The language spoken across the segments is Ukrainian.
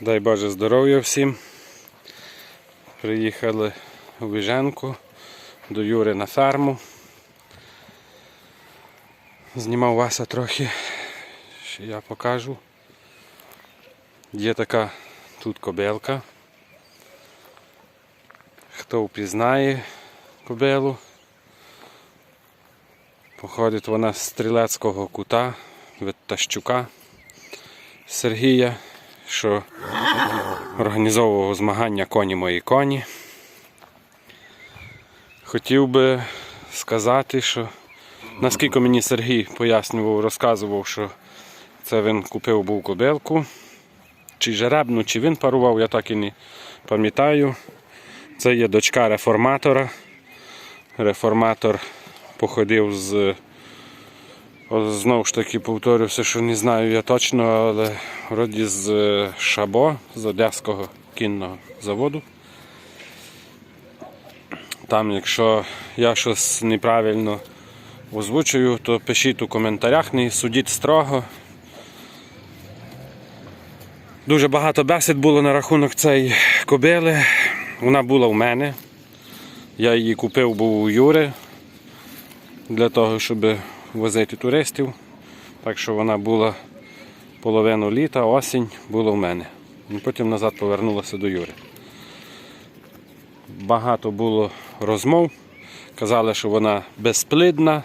Дай Боже здоров'я всім. Приїхали у Віженку до Юри на ферму. Знімав Вася трохи, ще я покажу. Є така тут кобилка. Хто впізнає кобилу, походить вона з стрілецького кута від Тащука Сергія, що організовував змагання коні мої коні. Хотів би сказати, що наскільки мені Сергій пояснював, розказував, що це він купив був кобилку, чи жеребну, чи він парував, я так і не пам'ятаю. Це є дочка реформатора. Реформатор походив з. Знову ж таки повторюся, що не знаю я точно, але вроді з е, Шабо, з Одеського кінного заводу. Там, якщо я щось неправильно озвучую, то пишіть у коментарях, не судіть строго. Дуже багато бесід було на рахунок цієї кобили. Вона була в мене. Я її купив був у Юри для того, щоб возити туристів. Так що вона була половину літа, осінь була в мене. Потім назад повернулася до Юри. Багато було розмов. Казали, що вона безплідна,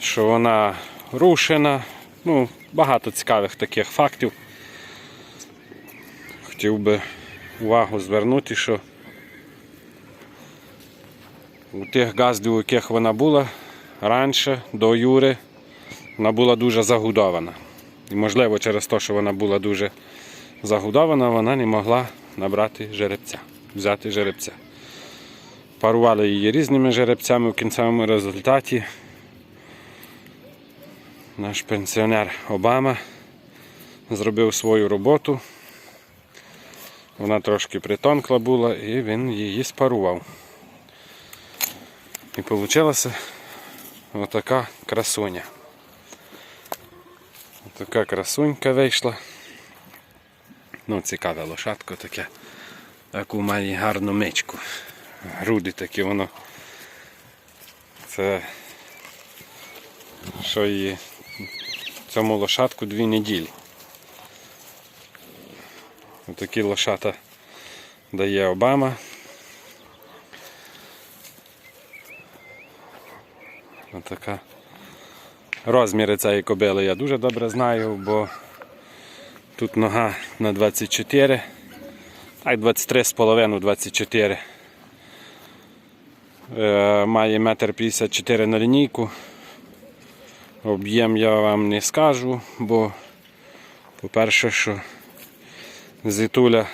що вона рушена. Ну, багато цікавих таких фактів. Хотів би увагу звернути, що у тих газдів, у яких вона була раніше, до Юри, вона була дуже загудована. І можливо через те, що вона була дуже загудована, вона не могла набрати жеребця, взяти жеребця. Парували її різними жеребцями в кінцевому результаті. Наш пенсіонер Обама зробив свою роботу. Вона трошки притонкла була і він її спарував. І вийшла отака красуня. Така красунька вийшла. Ну, цікаве лошадко таке. Таку має гарну мичку. Груди такі воно. Це що її цьому лошадку дві неділі. Такі лошата дає Обама. Отака. Розміри цієї кобили я дуже добре знаю, бо тут нога на 24, так 23,5 24. Е, Має 1,54 м на лінійку. Об'єм я вам не скажу, бо по-перше, що зітуля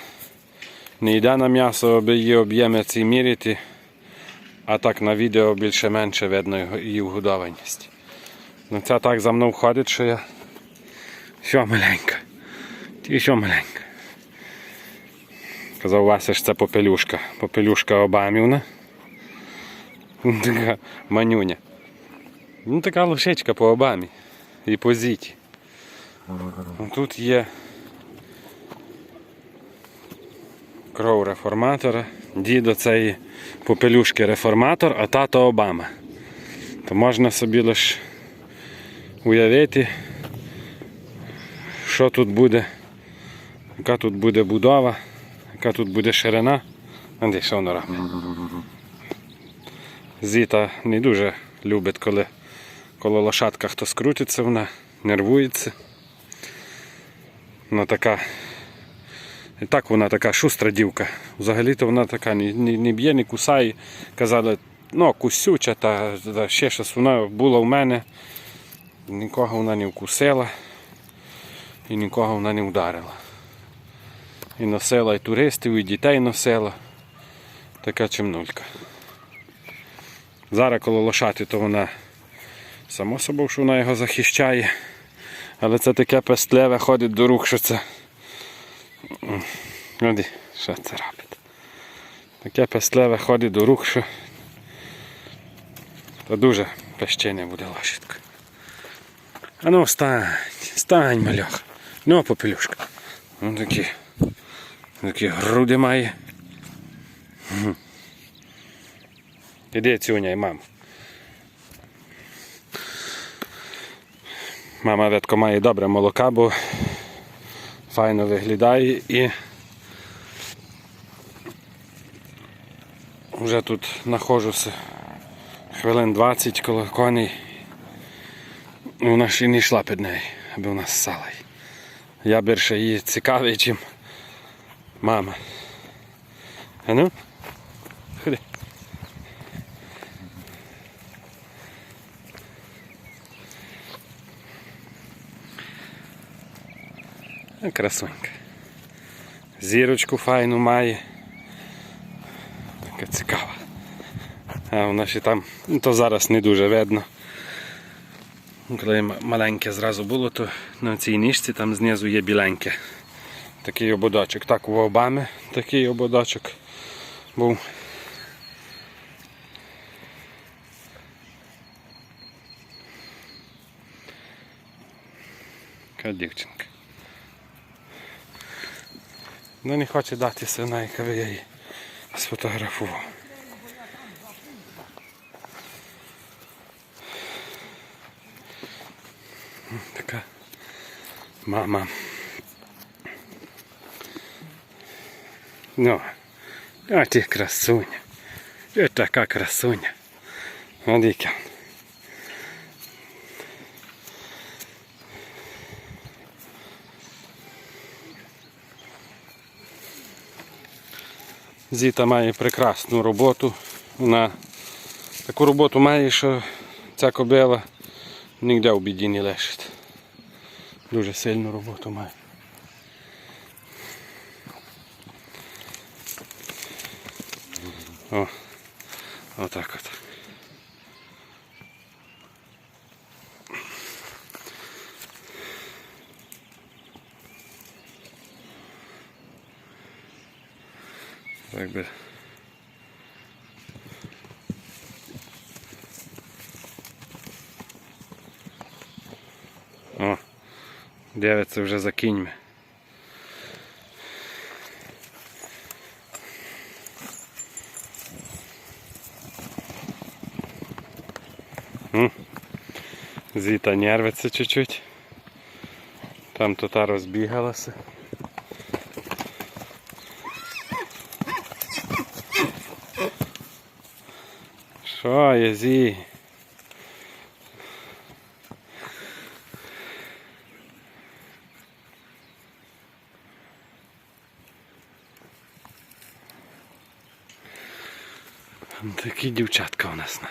не йде на м'ясо, аби її об'єми ці міряти, а так на відео більше-менше видно її вгодованість. Ну ця так за мною ходить, що я. Що маленька? Ти що маленька? Казав Вася, що це попелюшка. Попелюшка Обамівна. Така манюня. Ну така лошечка по Обамі. І по зіті. Тут є кров реформатора. Дідо цієї попелюшки реформатор, а тато Обама. То можна собі лише уявити, що тут буде, яка тут буде будова, яка тут буде ширина. А що воно робить? Зіта не дуже любить, коли коло лошадка хтось крутиться, вона нервується. Вона така. І так вона така шустра дівка. Взагалі-то вона така не, не, б'є, не кусає. Казали, ну, кусюча та, та ще щось вона була в мене. Нікого вона не вкусила і нікого вона не вдарила. І носила і туристів, і дітей носила. Така чимнулька. Зараз коло лошати, то вона само собою, що вона його захищає. Але це таке пестлеве ходить до рук, що це. Оді, що це робить. Таке пестлеве ходить до рук, що то дуже пещене буде лошадка. А ну встань, встань, мальох. Ну, попелюшка. Ну такі. Такі груди має. Іди цюняй, мам. Мама редко має добре молока, бо файно виглядає і вже тут знаходжуся хвилин 20 коло коней. Вона ще не йшла під нею, аби вона ссала. Я більше її цікавий, чим мама. А ну? Красунька. Зірочку файну має. Така цікава. А вона ще там, ну то зараз не дуже видно. Коли маленьке зразу було, то на цій ніжці там знизу є біленьке. Такий ободочок. Так у Обами такий ободочок був. Така дівчинка. Ну не хоче дати сина, яка я її сфотографував. Така мама. Ну, а ти красуня. Ти така красуня. Смотри-ка. Зіта має прекрасну роботу. Вона таку роботу має, що ця кобила ніде в біді не лежить. Дуже сильну роботу має. О, отак от. Так би. О, дивиться вже за. Зіта нервиться чуть-чуть. Там то та розбігалася. Є зі? Такі дівчатка у нас.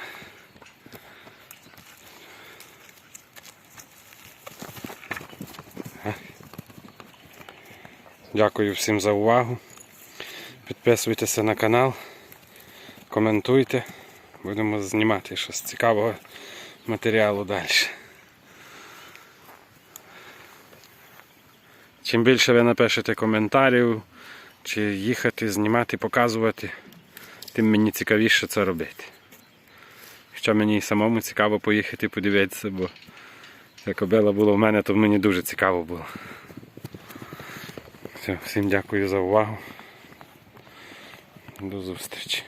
Дякую всім за увагу. Підписуйтеся на канал, коментуйте. Будемо знімати щось цікавого матеріалу далі. Чим більше ви напишете коментарів, чи їхати, знімати, показувати, тим мені цікавіше це робити. Хоча мені самому цікаво поїхати подивитися, бо як кобила була в мене, то мені дуже цікаво було. Все, всім дякую за увагу. До зустрічі.